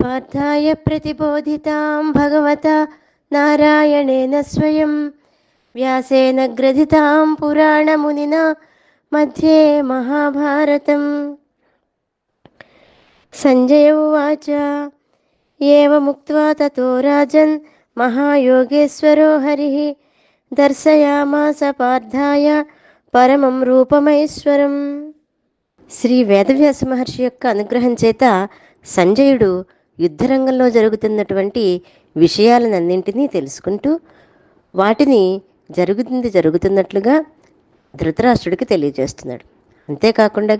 पार्थाय प्रतिबोधितां भगवता नारायणेन स्वयं व्यासेन ग्रथितां पुराणमुनिना मध्ये महाभारतम् सञ्जय उवाच एवमुक्त्वा ततो राजन् महायोगेश्वरो हरिः दर्शयामास पार्थाय పరమం రూపమైశ్వరం శ్రీ వేదవ్యాస మహర్షి యొక్క అనుగ్రహం చేత సంజయుడు యుద్ధరంగంలో జరుగుతున్నటువంటి విషయాలనన్నింటినీ తెలుసుకుంటూ వాటిని జరుగుతుంది జరుగుతున్నట్లుగా ధృతరాష్ట్రుడికి తెలియజేస్తున్నాడు. అంతేకాకుండా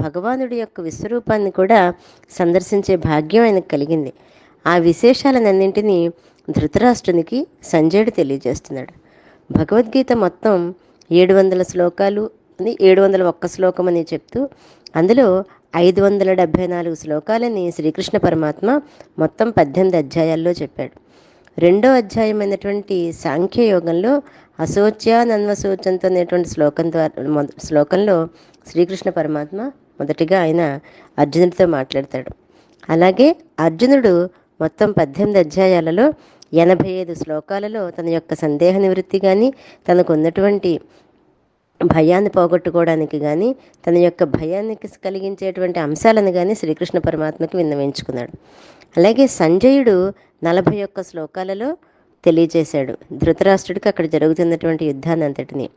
భగవానుడి యొక్క విశ్వరూపాన్ని కూడా సందర్శించే భాగ్యం ఆయనకు కలిగింది. ఆ విశేషాలనన్నింటినీ ధృతరాష్ట్రునికి సంజయుడు తెలియజేస్తున్నాడు. భగవద్గీత మొత్తం ఏడు వందల శ్లోకాలు అని ఏడు వందల ఒక్క శ్లోకం అని చెప్తూ అందులో ఐదు వందల డెబ్భై నాలుగు శ్లోకాలని శ్రీకృష్ణ పరమాత్మ మొత్తం పద్దెనిమిది అధ్యాయాల్లో చెప్పాడు. రెండో అధ్యాయమైనటువంటి సాంఖ్యయోగంలో అశోచ్యానన్వశోచంతో అనేటువంటి శ్లోకం ద్వారా మొద- శ్లోకంలో శ్రీకృష్ణ పరమాత్మ మొదటిగా ఆయన అర్జునుడితో మాట్లాడతాడు. అలాగే అర్జునుడు మొత్తం పద్దెనిమిది అధ్యాయాలలో ఎనభై ఐదు శ్లోకాలలో తన యొక్క సందేహ నివృత్తి కానీ తనకు ఉన్నటువంటి భయాన్ని పోగొట్టుకోవడానికి కానీ తన యొక్క భయాన్ని కలిగించేటువంటి అంశాలను కానీ శ్రీకృష్ణ పరమాత్మకి విన్నవించుకున్నాడు. అలాగే సంజయుడు నలభై ఒక్క శ్లోకాలలో తెలియజేశాడు. ధృతరాష్ట్రుడికి అక్కడ జరుగుతున్నటువంటి యుద్ధాన్ని అంతటిని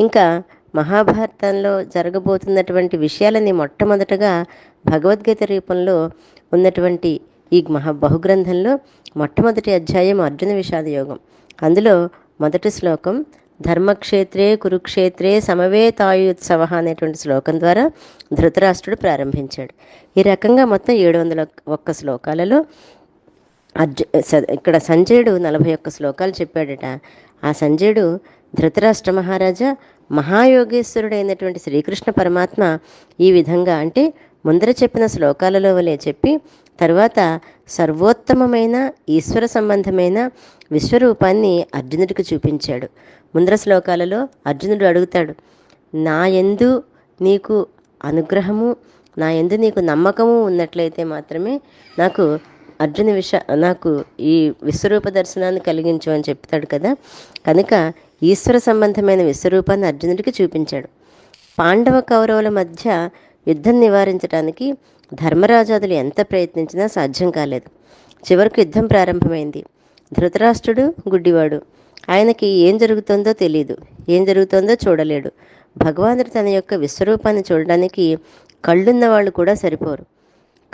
ఇంకా మహాభారతంలో జరగబోతున్నటువంటి విషయాలని మొట్టమొదటగా భగవద్గీత రూపంలో ఉన్నటువంటి ఈ మహా బహుగ్రంథంలో మొట్టమొదటి అధ్యాయం అర్జున విషాద యోగం. అందులో మొదటి శ్లోకం ధర్మక్షేత్రే కురుక్షేత్రే సమవేతాయుత్సవ అనేటువంటి శ్లోకం ద్వారా ధృతరాష్ట్రుడు ప్రారంభించాడు. ఈ రకంగా మొత్తం ఏడు వందల ఒక్క శ్లోకాలలో అర్జు స- ఇక్కడ సంజయుడు నలభై ఒక్క శ్లోకాలు చెప్పాడట. ఆ సంజయుడు ధృతరాష్ట్ర మహారాజా మహాయోగేశ్వరుడైనటువంటి శ్రీకృష్ణ పరమాత్మ ఈ విధంగా అంటే ముందర చెప్పిన శ్లోకాలలో వలె చెప్పి తరువాత సర్వోత్తమమైన ఈశ్వర సంబంధమైన విశ్వరూపాన్ని అర్జునుడికి చూపించాడు. ముందర శ్లోకాలలో అర్జునుడు అడుగుతాడు నా యందు నీకు అనుగ్రహము నా యందు నీకు నమ్మకము ఉన్నట్లయితే మాత్రమే నాకు అర్జున విష నాకు ఈ విశ్వరూప దర్శనాన్ని కలిగించు అని చెప్తాడు కదా. కనుక ఈశ్వర సంబంధమైన విశ్వరూపాన్ని అర్జునుడికి చూపించాడు. పాండవ కౌరవుల మధ్య యుద్ధం నివారించడానికి ధర్మరాజాదులు ఎంత ప్రయత్నించినా సాధ్యం కాలేదు. చివరకు యుద్ధం ప్రారంభమైంది. ధృతరాష్ట్రుడు గుడ్డివాడు. ఆయనకి ఏం జరుగుతుందో తెలియదు ఏం జరుగుతుందో చూడలేడు. భగవానుడు తన యొక్క విశ్వరూపాన్ని చూడడానికి కళ్ళున్న వాళ్ళు కూడా సరిపోరు.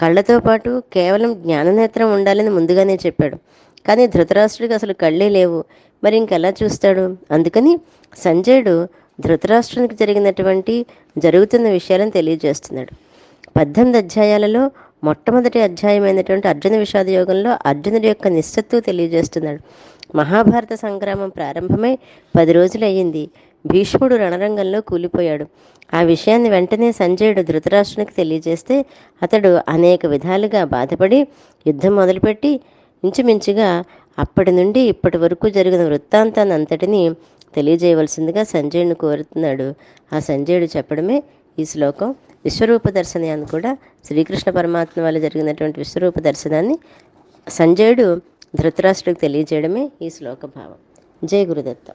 కళ్ళతో పాటు కేవలం జ్ఞాననేత్రం ఉండాలని ముందుగానే చెప్పాడు. కానీ ధృతరాష్ట్రుడికి అసలు కళ్ళే లేవు. మరి ఇంకెలా చూస్తాడు? అందుకని సంజయుడు ధృతరాష్ట్రానికి జరిగినటువంటి జరుగుతున్న విషయాలను తెలియజేస్తున్నాడు. పద్దెనిమిది అధ్యాయాలలో మొట్టమొదటి అధ్యాయమైనటువంటి అర్జున విషాద యోగంలో అర్జునుడి యొక్క నిశ్చత్తు తెలియజేస్తున్నాడు. మహాభారత సంగ్రామం ప్రారంభమై పది రోజులు అయ్యింది భీష్ముడు రణరంగంలో కూలిపోయాడు. ఆ విషయాన్ని వెంటనే సంజయుడు ధృతరాష్ట్రునికి తెలియజేస్తే అతడు అనేక విధాలుగా బాధపడి యుద్ధం మొదలుపెట్టి ఇంచుమించుగా అప్పటి నుండి ఇప్పటి వరకు జరిగిన వృత్తాంతాన్ని అంతటినీ తెలియజేయవలసిందిగా సంజయుడిని కోరుతున్నాడు. ఆ సంజయుడు చెప్పడమే ఈ శ్లోకం. విశ్వరూప దర్శనాన్ని కూడా శ్రీకృష్ణ పరమాత్మ వల్ల జరిగినటువంటి విశ్వరూప దర్శనాన్ని సంజయుడు ధృతరాష్ట్రుడికి తెలియజేయడమే ఈ శ్లోక భావం జై గురుదత్త.